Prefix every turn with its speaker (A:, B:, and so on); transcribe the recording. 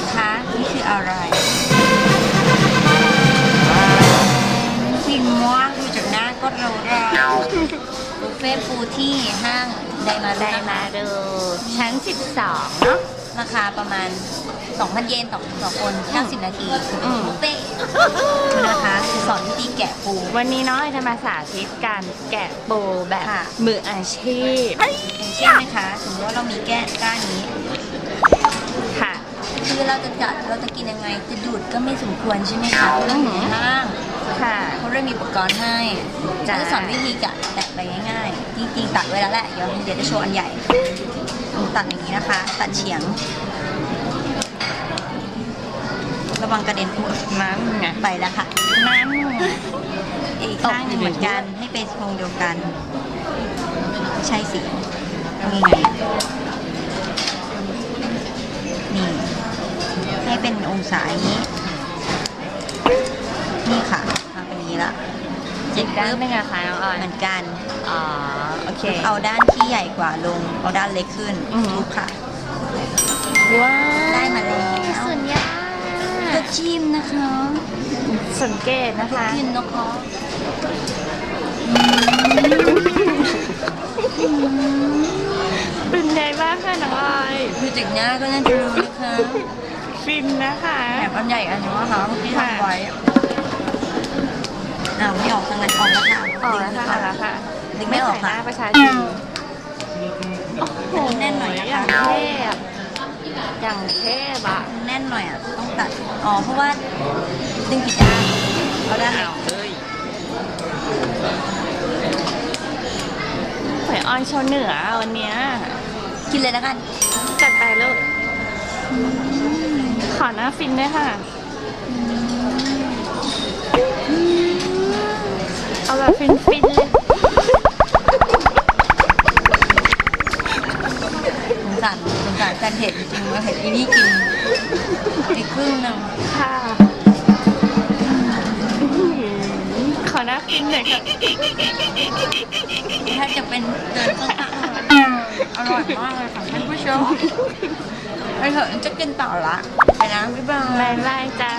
A: สิคะนี่คืออะไรฟินมากดูจากหน้าก็เราเราบุฟเฟ่ต์ปูที่ห้างไดมารุ
B: ได้
A: นะคะ
B: มาดูชั้น 12 เนาะ
A: ราคาประมาณ 2,000 เยนต่อต่อคน 90 นาที
B: อืม
A: บุฟเฟ่ต์ดูนะคะสอนวิธีแกะปู
B: วันนี้น้องจะมาสาธิตการแกะปูแบบ
A: ค่ะ
B: มืออาชีพ
A: อย่างเช่นนะคะสมมติว่าเรามีแก้ก้านนี้
B: ค่ะ
A: คือเราจะจัดเราจะกินยังไง จะดูดก็ไม่สมควรใช่ไหมคะเพราะเราอยู่ในห้าง
B: ค่ะ
A: เขาเลยมีอุปกรณ์ให้
B: จ้ะ
A: จะสอนวิธีกะแตะไปง่ายๆจริงๆตัดไว้แล้วแหละเดี๋ยวเดี๋ยวจะโชว์อันใหญ่ตัดอย่างนี้นะคะ ตัดเฉียง ระวังกระเด็นพุ่ง
B: นั่นไง
A: ไปแล้วค่ะ
B: นั่น
A: อีกข้างหนึ่งเหมือนกันให้ไปทรงเดียวกัน ใช่สิทำยังไงอะนี่ ให้ เป็นองศาอย่างนี้ นี่ค่ะทำเป็นอย่างนี้ละเสร็
B: อี
A: จ
B: กด้าน
A: ปุ๊บ
B: หนึงอะคะน้องออย
A: เหมือนกัน
B: อ๋อโอเค
A: เอาด้านที่ใหญ่กว่าลงเอาด้านเล็กขึ้น
B: อือหือ
A: ทุบค่ะ
B: ว้าว
A: ได้มาแล้ว
B: สุดยอ
A: ก็
B: ด
A: จิ้มนะคะ
B: สังเกตนะคะ
A: กินนะคะ
B: เป็นไงบ้างคะน้องออย
A: ดูจากหน้าก็น่าจะรู้นะคะ
B: ฟินนะคะ
A: แอบอันใหญ่อันนี้นะคะเมื่อกี้ทำไว้อ้าวไม่ออกทางนั้นออกแล้วค่ะ
B: ออกแล้วค่ะออกแล้วค่ะ
A: ดึงไม่ออก
B: ใส่ห
A: ค่ะ
B: น้าประชาชน
A: อันนี้แน่นหน่อยนะ
B: อย่า
A: คะ
B: งเทพอย่างเทพอะ
A: แน่นหน่อยอะต้องตัดอ๋อเพราะว่าดึงผิดด้านเอาด้านไหน
B: หอยออนโชว์เหนือวันเนี้ย
A: กินเลยแล้วกัน
B: จัดไปลูก ขอหน้าฟินด้วยค่ะเอาแบบฟินฟินๆเลย
A: สงสารสงสารแฟนเห็ดจริงๆว่าเห็ดอีนี่กินไปครึ่งหนึง
B: ค่ะอื้อหือขอหน้าฟินหน่อยค่ะ
A: ถ้าจะเป็นเดินข้างๆอร่อยมากเลยค่ะท่านผู้ชม ไปเถอะจะกินต่อละไปนะบ๊ายบาย
B: บายบายจ้า